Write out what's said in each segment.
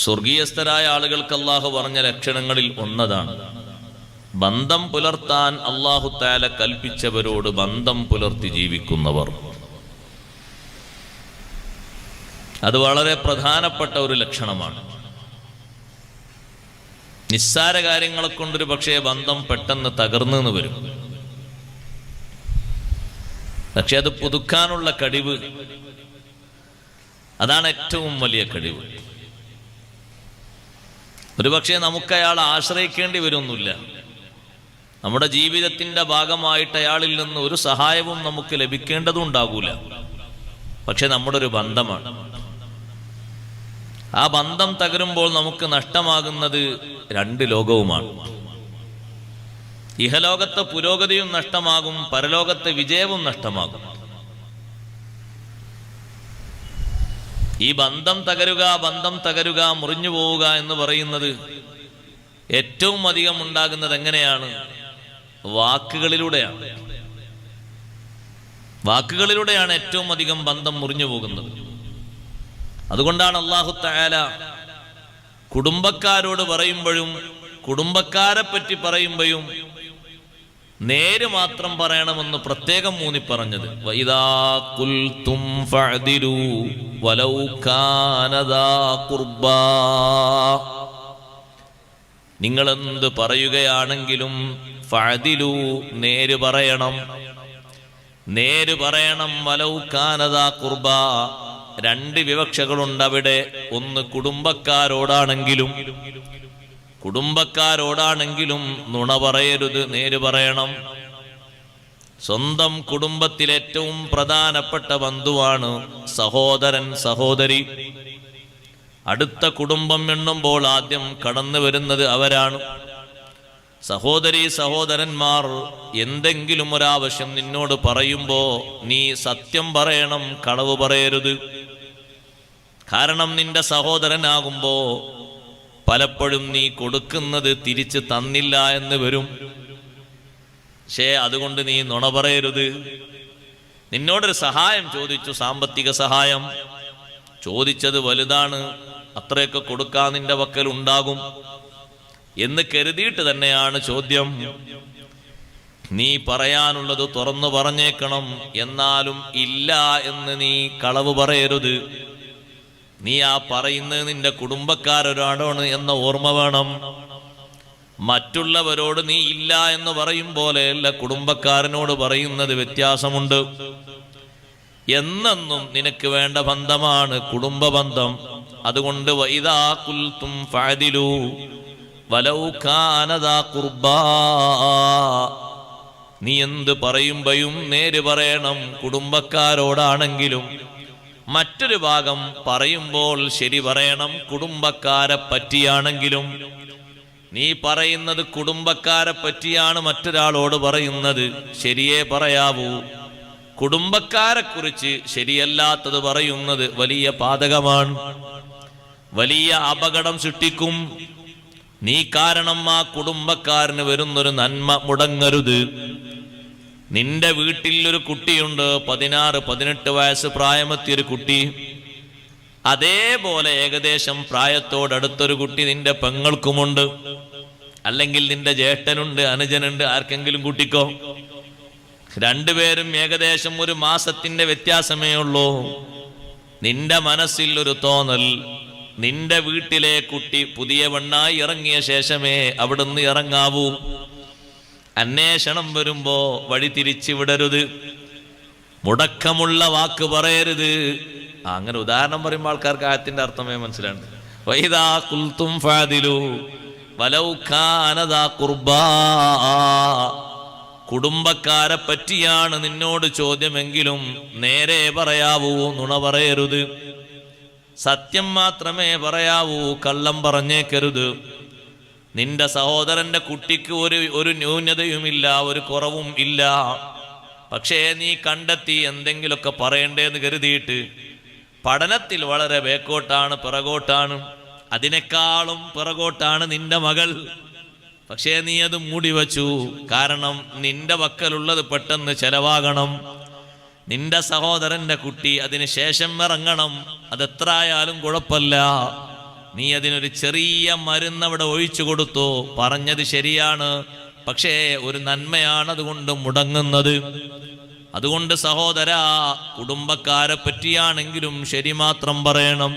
സ്വർഗീയസ്ഥരായ ആളുകൾക്ക് അള്ളാഹു പറഞ്ഞ ലക്ഷണങ്ങളിൽ ഒന്നതാണ്. ബന്ധം പുലർത്താൻ അള്ളാഹു താല കൽപ്പിച്ചവരോട് ബന്ധം പുലർത്തി ജീവിക്കുന്നവർ. അത് വളരെ പ്രധാനപ്പെട്ട ഒരു ലക്ഷണമാണ്. നിസ്സാര കാര്യങ്ങളെ കൊണ്ടൊരു പക്ഷേ ബന്ധം പെട്ടെന്ന് തകർന്നു വരും. പക്ഷെ അത് പുതുക്കാനുള്ള കഴിവ് അതാണ് ഏറ്റവും വലിയ കഴിവ്. ഒരുപക്ഷെ നമുക്ക് അയാൾ ആശ്രയിക്കേണ്ടി വരുന്നില്ല. നമ്മുടെ ജീവിതത്തിന്റെ ഭാഗമായിട്ട് അയാളിൽ നിന്ന് ഒരു സഹായവും നമുക്ക് ലഭിക്കേണ്ടതും ഉണ്ടാകൂല പക്ഷെ നമ്മുടെ ഒരു ബന്ധമാണ്. ആ ബന്ധം തകരുമ്പോൾ നമുക്ക് നഷ്ടമാകുന്നത് രണ്ട് ലോകവുമാണ്. ഇഹലോകത്തെ പുരോഗതിയും നഷ്ടമാകും പരലോകത്തെ വിജയവും നഷ്ടമാകും. ഈ ബന്ധം തകരുക ബന്ധം തകരുക മുറിഞ്ഞു പോവുക എന്ന് പറയുന്നത് ഏറ്റവും അധികം ഉണ്ടാകുന്നത് എങ്ങനെയാണ്? വാക്കുകളിലൂടെയാണ്. വാക്കുകളിലൂടെയാണ് ഏറ്റവും അധികം ബന്ധം മുറിഞ്ഞു പോകുന്നത്. അതുകൊണ്ടാണ് അള്ളാഹു തആല കുടുംബക്കാരോട് പറയുമ്പോഴും കുടുംബക്കാരെ പറ്റി പറയുമ്പോഴും നേര് മാത്രം പറയണമെന്ന് പ്രത്യേകം മൂന്നി പറഞ്ഞത് നിങ്ങൾ എന്ത് പറയുകയാണെങ്കിലും ഫഅദിലു നേര് പറയണം. നേര് പറയണം വലൗ കാനതാ കുർബ. രണ്ട് വിവക്ഷകളുണ്ട് അവിടെ ഒന്ന് കുടുംബക്കാരോടാണെങ്കിലും കുടുംബക്കാരോടാണെങ്കിലും നുണ പറയരുത് നേര് പറയണം. സ്വന്തം കുടുംബത്തിൽ ഏറ്റവും പ്രധാനപ്പെട്ട ബന്ധുവാണ് സഹോദരൻ സഹോദരി. അടുത്ത കുടുംബം എണ്ണുമ്പോൾ ആദ്യം കടന്നു വരുന്നത് അവരാണ്. സഹോദരി സഹോദരന്മാർ എന്തെങ്കിലും ഒരാവശ്യം നിന്നോട് പറയുമ്പോൾ നീ സത്യം പറയണം കളവ് പറയരുത്. കാരണം നിന്റെ സഹോദരനാകുമ്പോ പലപ്പോഴും നീ കൊടുക്കുന്നത് തിരിച്ച് തന്നില്ല എന്ന് വരും. പക്ഷേ അതുകൊണ്ട് നീ നുണ പറയരുത്. നിന്നോടൊരു സഹായം ചോദിച്ചു സാമ്പത്തിക സഹായം. ചോദിച്ചത് വലുതാണ് അത്രയൊക്കെ കൊടുക്കാൻ നിന്റെ പക്കൽ ഉണ്ടാകും എന്ന് കരുതിയിട്ട് തന്നെയാണ് ചോദ്യം. നീ പറയാനുള്ളത് തുറന്നു പറഞ്ഞേക്കണം എന്നാലും ഇല്ല എന്ന് നീ കളവ് പറയരുത്. നീ ആ പറയുന്നത് നിന്റെ കുടുംബക്കാരൊരാടാണ് എന്ന ഓർമ്മ വേണം. മറ്റുള്ളവരോട് നീ ഇല്ല എന്ന് പറയും പോലെയല്ല കുടുംബക്കാരനോട് പറയുന്നത് വ്യത്യാസമുണ്ട്. എന്നെന്നും നിനക്ക് വേണ്ട ബന്ധമാണ് കുടുംബ ബന്ധം. അതുകൊണ്ട് നീ എന്ത് പറയുമ്പോഴും നേര് പറയണം കുടുംബക്കാരോടാണെങ്കിലും മറ്റൊരു ഭാഗം പറയുമ്പോൾ ശരി പറയണം കുടുംബക്കാരെ പറ്റിയാണെങ്കിലും. നീ പറയുന്നത് കുടുംബക്കാരെ പറ്റിയാണ് മറ്റൊരാളോട് പറയുന്നത്. ശരിയേ പറയാവൂ. കുടുംബക്കാരെ കുറിച്ച് ശരിയല്ലാത്തത് പറയുന്നത് വലിയ പാതകമാണ്. വലിയ അപകടം സൃഷ്ടിക്കും. നീ കാരണം ആ കുടുംബക്കാരന് വരുന്നൊരു നന്മ മുടങ്ങരുത്. നിന്റെ വീട്ടിൽ ഒരു കുട്ടിയുണ്ട് പതിനാറ് പതിനെട്ട് വയസ്സ് പ്രായമെത്തിയൊരു കുട്ടി. അതേപോലെ ഏകദേശം പ്രായത്തോടടുത്തൊരു കുട്ടി നിന്റെ പെങ്ങൾക്കുമുണ്ട്. അല്ലെങ്കിൽ നിന്റെ ജ്യേഷ്ഠനുണ്ട് അനുജനുണ്ട് ആർക്കെങ്കിലും കുട്ടിക്കോ. രണ്ടുപേരും ഏകദേശം ഒരു മാസത്തിന്റെ വ്യത്യാസമേ ഉള്ളൂ. നിന്റെ മനസ്സിൽ ഒരു തോന്നൽ നിന്റെ വീട്ടിലെ കുട്ടി പുതിയ വണ്ണായി ഇറങ്ങിയ ശേഷമേ അവിടുന്ന് ഇറങ്ങാവൂ. അന്വേഷണം വരുമ്പോ വഴി തിരിച്ചു വിടരുത് മുടക്കമുള്ള വാക്ക് പറയരുത്. അങ്ങനെ ഉദാഹരണം പറയുമ്പോൾ ആൾക്കാർക്ക് ആയത്തിന്റെ അർത്ഥമേ മനസ്സിലാണ് വൈദാ കുൽത്തും ഫാദിലു വലൗ കാനദാ ഖുർബാ കുടുംബക്കാരെ പറ്റിയാണ് നിന്നോട് ചോദ്യമെങ്കിലും നേരെ പറയാവൂ നുണ പറയരുത്. സത്യം മാത്രമേ പറയാവൂ കള്ളം പറഞ്ഞേക്കരുത്. നിന്റെ സഹോദരന്റെ കുട്ടിക്ക് ഒരു ഒരു ന്യൂനതയുമില്ല ഒരു കുറവും ഇല്ല. പക്ഷേ നീ കണ്ടെത്തി എന്തെങ്കിലുമൊക്കെ പറയണ്ടേന്ന് കരുതിയിട്ട് പഠനത്തിൽ വളരെ ബേക്കോട്ടാണ് പിറകോട്ടാണ്. അതിനേക്കാളും പിറകോട്ടാണ് നിന്റെ മകൾ. പക്ഷേ നീ അത് മൂടി വച്ചു. കാരണം നിന്റെ പക്കലുള്ളത് പെട്ടെന്ന് ചെലവാകണം. നിന്റെ സഹോദരന്റെ കുട്ടി അതിന് ശേഷം ഇറങ്ങണം. അതെത്ര ആയാലും കുഴപ്പമില്ല. നീ അതിനൊരു ചെറിയ മരുന്ന് അവിടെ ഒഴിച്ചു കൊടുത്തു. പറഞ്ഞത് ശരിയാണ്. പക്ഷേ ഒരു നന്മയാണ് അതുകൊണ്ട് മുടങ്ങുന്നത്. അതുകൊണ്ട് സഹോദര കുടുംബക്കാരെ പറ്റിയാണെങ്കിലും ശരി മാത്രം പറയണം.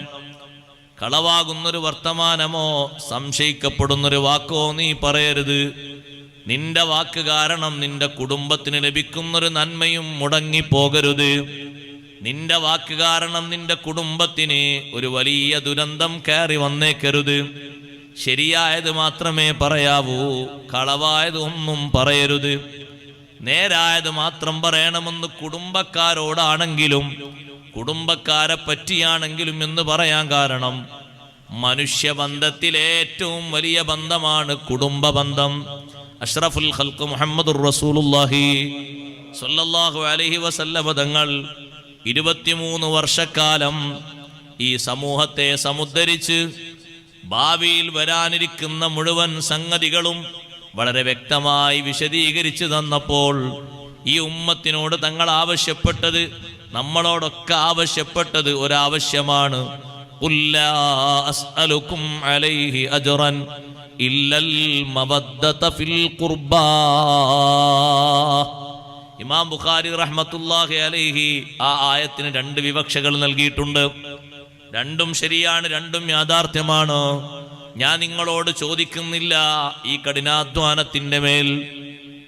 കളവാകുന്നൊരു വർത്തമാനമോ സംശയിക്കപ്പെടുന്നൊരു വാക്കോ നീ പറയരുത്. നിന്റെ വാക്ക് കാരണം നിന്റെ കുടുംബത്തിന് ലഭിക്കുന്നൊരു നന്മയും മുടങ്ങിപ്പോകരുത്. നിന്റെ വാക്ക് കാരണം നിന്റെ കുടുംബത്തിന് ഒരു വലിയ ദുരന്തം കയറി വന്നേക്കരുത്. ശരിയായത് മാത്രമേ പറയാവൂ കളവായത് ഒന്നും പറയരുത്. നേരായത് മാത്രം പറയണമെന്ന് കുടുംബക്കാരോടാണെങ്കിലും കുടുംബക്കാരെ പറ്റിയാണെങ്കിലും എന്ന് പറയാൻ കാരണം മനുഷ്യബന്ധത്തിലെ ഏറ്റവും വലിയ ബന്ധമാണ് കുടുംബ ബന്ധം അഷ്റഫുൽ ഹൽക്ക് മുഹമ്മദ് സ്വല്ലല്ലാഹു അലൈഹി വസല്ലം തങ്ങൾ ഇരുപത്തിമൂന്ന് വർഷക്കാലം ഈ സമൂഹത്തെ സമുദ്ധരിച്ച് ഭാവിയിൽ വരാനിരിക്കുന്ന മുഴുവൻ സംഗതികളും വളരെ വ്യക്തമായി വിശദീകരിച്ചു തന്നപ്പോൾ ഈ ഉമ്മത്തിനോട് തങ്ങൾ ആവശ്യപ്പെട്ടത് നമ്മളോടൊക്കെ ആവശ്യപ്പെട്ടത് ഒരാവശ്യമാണ്. "ഖുൽ ലാ അസ്അലുക്കും അലൈഹി അജ്റൻ ഇല്ലൽ ഇമാം ബുഖാരി റഹ്മത്തുല്ലാഹി അലൈഹി ആ ആയത്തിന് രണ്ട് വിവക്ഷകൾ നൽകിയിട്ടുണ്ട്. രണ്ടും ശരിയാണ് രണ്ടും യാഥാർത്ഥ്യമാണ്. ഞാൻ നിങ്ങളോട് ചോദിക്കുന്നില്ല ഈ കഠിനാധ്വാനത്തിന്റെ മേൽ.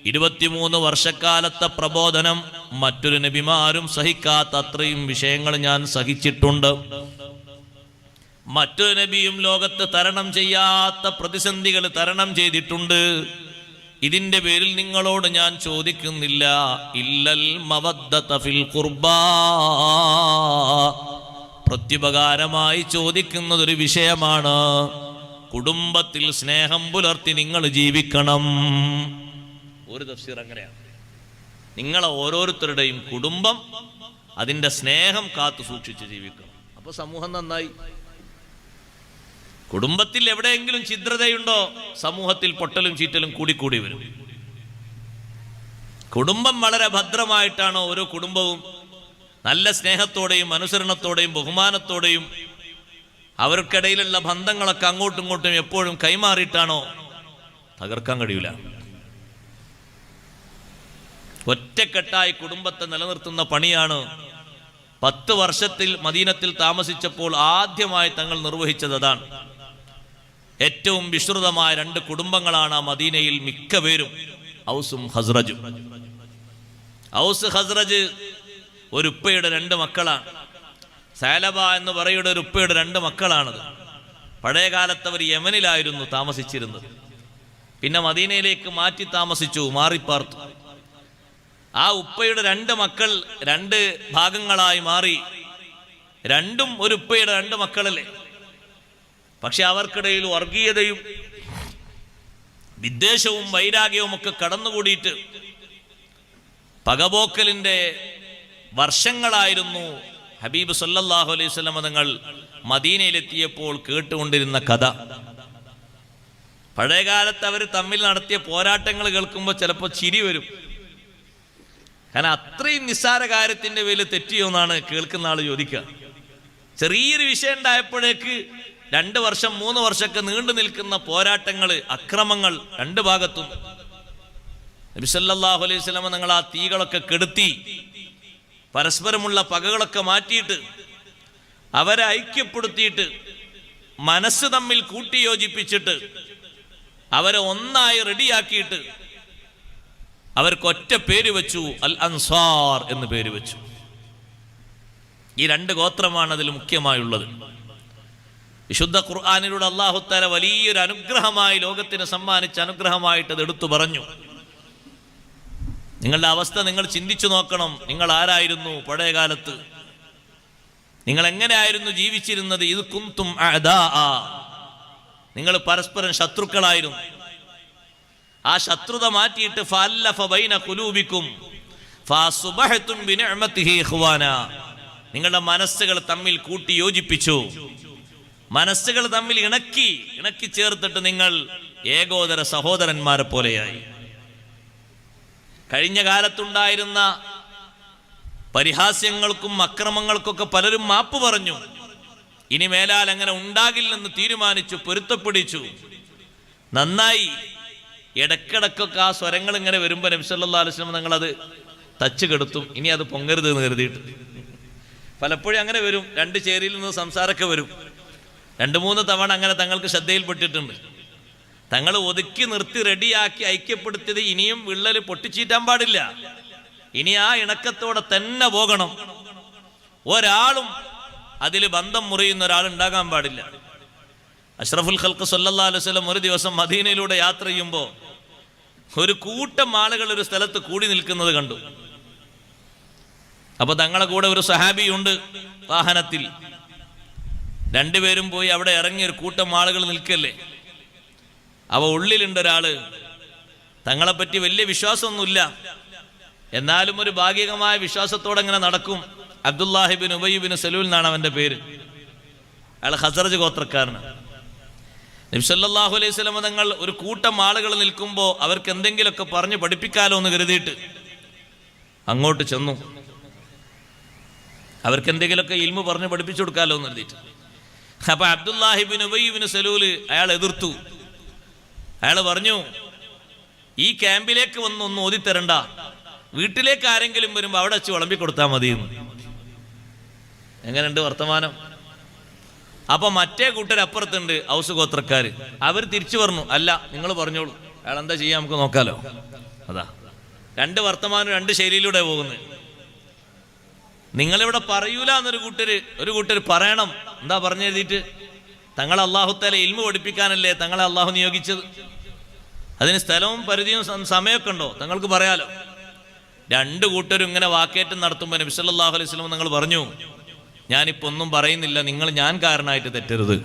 ഇരുപത്തിമൂന്ന് വർഷക്കാലത്തെ പ്രബോധനം മറ്റൊരു നബിമാരും സഹിക്കാത്ത അത്രയും വിഷയങ്ങൾ ഞാൻ സഹിച്ചിട്ടുണ്ട്. മറ്റൊരു നബിയും ലോകത്ത് തരണം ചെയ്യാത്ത പ്രതിസന്ധികൾ തരണം ചെയ്തിട്ടുണ്ട്. ഇതിന്റെ പേരിൽ നിങ്ങളോട് ഞാൻ ചോദിക്കുന്നില്ല. ഇല്ലൽ മവദ്ദത ഫിൽ ഖുർബാ. പ്രത്യുപകാരമായി ചോദിക്കുന്നതൊരു വിഷയമാണ്. കുടുംബത്തിൽ സ്നേഹം പുലർത്തി നിങ്ങൾ ജീവിക്കണം. ഒരു തഫ്സീർ അങ്ങനെയാണ്. നിങ്ങളെ ഓരോരുത്തരുടെയും കുടുംബം അതിന്റെ സ്നേഹം കാത്തു സൂക്ഷിച്ച് ജീവിക്കണം. അപ്പോൾ സമൂഹം നന്നായി. കുടുംബത്തിൽ എവിടെയെങ്കിലും ഛിദ്രതയുണ്ടോ സമൂഹത്തിൽ പൊട്ടലും ചീറ്റലും കൂടിക്കൂടി വരും. കുടുംബം വളരെ ഭദ്രമായിട്ടാണ് ഓരോ കുടുംബവും നല്ല സ്നേഹത്തോടെയും അനുസരണത്തോടെയും ബഹുമാനത്തോടെയും അവർക്കിടയിലുള്ള ബന്ധങ്ങളൊക്കെ അങ്ങോട്ടും ഇങ്ങോട്ടും എപ്പോഴും കൈമാറിയിട്ടാണോ തകർക്കാൻ കഴിയില്ല ഒറ്റക്കെട്ടായി കുടുംബത്തെ നിലനിർത്തുന്ന പണിയാണ് പത്ത് വർഷത്തിൽ മദീനത്തിൽ താമസിച്ചപ്പോൾ ആദ്യമായി തങ്ങൾ നിർവഹിച്ചത് അതാണ്. ഏറ്റവും വിശ്രുതമായ രണ്ട് കുടുംബങ്ങളാണ് മദീനയിൽ മിക്ക പേരും ഔസും ഹസ്രജും ഔസ് ഹസ്രജ് ഒരു ഉപ്പയുടെ രണ്ട് മക്കളാണ്. സാലബ എന്ന് പറയുന്ന ഒരു ഉപ്പയുടെ രണ്ട് മക്കളാണത്. പഴയ കാലത്ത് അവർ യമനിലായിരുന്നു താമസിച്ചിരുന്നത്. പിന്നെ മദീനയിലേക്ക് മാറ്റി താമസിച്ചു മാറിപ്പാർത്തു. ആ ഉപ്പയുടെ രണ്ട് മക്കൾ രണ്ട് ഭാഗങ്ങളായി മാറി. രണ്ടും ഒരു ഉപ്പയുടെ രണ്ട് മക്കളല്ലേ പക്ഷെ അവർക്കിടയിൽ വർഗീയതയും വിദ്വേഷവും വൈരാഗ്യവും ഒക്കെ കടന്നുകൂടിയിട്ട് പകപോക്കലിന്റെ വർഷങ്ങളായിരുന്നു ഹബീബ് സല്ലാഹു അലൈഹി വസല്ലം തങ്ങൾ മദീനയിലെത്തിയപ്പോൾ കേട്ടുകൊണ്ടിരുന്ന കഥ. പഴയകാലത്ത് അവർ തമ്മിൽ നടത്തിയ പോരാട്ടങ്ങൾ കേൾക്കുമ്പോൾ ചിലപ്പോൾ ചിരി വരും. കാരണം അത്രയും നിസ്സാര കാര്യത്തിന്റെ പേരിൽ തെറ്റിയോ എന്നാണ് കേൾക്കുന്ന ആൾ ചോദിക്കുക. ചെറിയൊരു വിഷയം ഉണ്ടായപ്പോഴേക്ക് രണ്ട് വർഷം മൂന്ന് വർഷമൊക്കെ നീണ്ടു നിൽക്കുന്ന പോരാട്ടങ്ങൾ അക്രമങ്ങൾ രണ്ട് ഭാഗത്തും. നബിസല്ലാഹു അലൈഹി സ്വലമ നിങ്ങൾ ആ തീകളൊക്കെ കെടുത്തി പരസ്പരമുള്ള പകകളൊക്കെ മാറ്റിയിട്ട് അവരെ ഐക്യപ്പെടുത്തിയിട്ട് മനസ്സ് തമ്മിൽ കൂട്ടിയോജിപ്പിച്ചിട്ട് അവരെ ഒന്നായി റെഡിയാക്കിയിട്ട് അവർക്ക് ഒറ്റ പേര് വെച്ചു അൽ അൻസാർ എന്ന് പേര് വെച്ചു. ഈ രണ്ട് ഗോത്രമാണ് അതിൽ മുഖ്യമായുള്ളത്. വിശുദ്ധ ഖുർആാനിലൂടെ അള്ളാഹുത്താല വലിയൊരു അനുഗ്രഹമായി ലോകത്തിന് സമ്മാനിച്ച അനുഗ്രഹമായിട്ട് അത് എടുത്തു പറഞ്ഞു. നിങ്ങളുടെ അവസ്ഥ നിങ്ങൾ ചിന്തിച്ചു നോക്കണം. നിങ്ങൾ ആരായിരുന്നു പഴയ കാലത്ത്? നിങ്ങൾ എങ്ങനെയായിരുന്നു ജീവിച്ചിരുന്നത്? ഇത് കുന്തും നിങ്ങൾ പരസ്പരം ശത്രുക്കളായിരുന്നു. ആ ശത്രുത മാറ്റിയിട്ട് ഇഖ്വാന. നിങ്ങളുടെ മനസ്സുകൾ തമ്മിൽ കൂട്ടി യോജിപ്പിച്ചു മനസ്സുകൾ തമ്മിൽ ഇണക്കി ഇണക്കി ചേർത്തിട്ട് നിങ്ങൾ ഏകോദര സഹോദരന്മാരെ പോലെയായി. കഴിഞ്ഞ കാലത്തുണ്ടായിരുന്ന പരിഹാസ്യങ്ങൾക്കും അക്രമങ്ങൾക്കൊക്കെ പലരും മാപ്പ് പറഞ്ഞു. ഇനി മേലാൽ അങ്ങനെ ഉണ്ടാകില്ലെന്ന് തീരുമാനിച്ചു പൊരുത്തപ്പെടിച്ചു. നന്നായി ഇടക്കിടക്കൊക്കെ ആ സ്വരങ്ങൾ ഇങ്ങനെ വരുമ്പോൾ നബ്സല്ലാ അലുസ്ലം നിങ്ങളത് തച്ച് കെടുത്തും. ഇനി അത് പൊങ്ങരുത് എന്ന് കരുതിയിട്ട്. പലപ്പോഴും അങ്ങനെ വരും. രണ്ട് ചേരിയിൽ നിന്ന് സംസാരമൊക്കെ വരും. രണ്ട് മൂന്ന് തവണ അങ്ങനെ തങ്ങൾക്ക് ശ്രദ്ധയിൽപ്പെട്ടിട്ടുണ്ട്. തങ്ങൾ ഒതുക്കി നിർത്തി റെഡിയാക്കി ഐക്യപ്പെടുത്തിയത് ഇനിയും വിള്ളൽ പൊട്ടിച്ചീറ്റാൻ പാടില്ല. ഇനി ആ ഇണക്കത്തോടെ തന്നെ പോകണം. ഒരാളും അതിൽ ബന്ധം മുറിയുന്ന ഒരാൾ ഉണ്ടാകാൻ പാടില്ല. അഷ്റഫുൽ ഖൽക്ക് സല്ലല്ലാഹു അലൈഹി വസല്ലം ഒരു ദിവസം മദീനയിലൂടെ യാത്ര ചെയ്യുമ്പോൾ ഒരു കൂട്ടം ആളുകൾ ഒരു സ്ഥലത്ത് കൂടി നിൽക്കുന്നത് കണ്ടു. അപ്പൊ തങ്ങളെ കൂടെ ഒരു സഹാബിയുണ്ട് വാഹനത്തിൽ. രണ്ടുപേരും പോയി അവിടെ ഇറങ്ങി ഒരു കൂട്ടം ആളുകൾ നിൽക്കല്ലേ? അവ ഉള്ളിലുണ്ട് ഒരാൾ. തങ്ങളെപ്പറ്റി വലിയ വിശ്വാസമൊന്നുമില്ല. എന്നാലും ഒരു ഭാഗികമായ വിശ്വാസത്തോടെ ഇങ്ങനെ നടക്കും അബ്ദുല്ലാഹിബിൻ ഉബൈബിൻ സലൂൽ എന്നാണ് അവന്റെ പേര്. അയാൾ ഹസറജ് ഗോത്രക്കാരനാണ്. നബ്സല്ലാഹു അലൈഹി സ്വലമ തങ്ങൾ ഒരു കൂട്ടം ആളുകൾ നിൽക്കുമ്പോൾ അവർക്ക് എന്തെങ്കിലുമൊക്കെ പറഞ്ഞ് പഠിപ്പിക്കാലോ എന്ന് കരുതിയിട്ട് അങ്ങോട്ട് ചെന്നു. അവർക്ക് എന്തെങ്കിലുമൊക്കെ ഇൽമു പറഞ്ഞ് പഠിപ്പിച്ചു കൊടുക്കാലോ എന്ന് കരുതിയിട്ട്. അപ്പൊ അബ്ദുല്ലാഹിബിൻ ഉബൈബിന് സലൂൽ അയാൾ എതിർത്തു. അയാൾ പറഞ്ഞു ഈ ക്യാമ്പിലേക്ക് വന്ന് ഒന്ന് ഓതിത്തരണ്ട വീട്ടിലേക്ക് ആരെങ്കിലും വരുമ്പോൾ അവിടെ വെച്ച് വിളമ്പി കൊടുത്താൽ മതി എങ്ങനെയുണ്ട് വർത്തമാനം? അപ്പൊ മറ്റേ കൂട്ടർ അപ്പുറത്തുണ്ട് ഹൗസ് ഗോത്രക്കാർ അവർ തിരിച്ചു പറഞ്ഞു അല്ല നിങ്ങൾ പറഞ്ഞോളൂ. അയാൾ എന്താ ചെയ്യാൻ നമുക്ക് നോക്കാലോ. അതാ. രണ്ട് വർത്തമാനം രണ്ട് ശൈലിയിലൂടെ പോകുന്നത്. നിങ്ങളിവിടെ പറയൂല എന്നൊരു കൂട്ടര് ഒരു കൂട്ടര് പറയണം. എന്താ പറഞ്ഞു എഴുതിയിട്ട്? തങ്ങളെ അള്ളാഹുത്തല ഇൽമു പഠിപ്പിക്കാനല്ലേ തങ്ങളെ അള്ളാഹു നിയോഗിച്ചത്? അതിന് സ്ഥലവും പരിധിയും സമയമൊക്കെ ഉണ്ടോ? തങ്ങൾക്ക് പറയാലോ. രണ്ട് കൂട്ടരും ഇങ്ങനെ വാക്കേറ്റം നടത്തുമ്പോൾ നബി സല്ലല്ലാഹു അലൈഹി വസല്ലം നിങ്ങൾ പറഞ്ഞു ഞാനിപ്പോൾ ഒന്നും പറയുന്നില്ല നിങ്ങൾ ഞാൻ കാരണമായിട്ട് തെറ്റരുത്.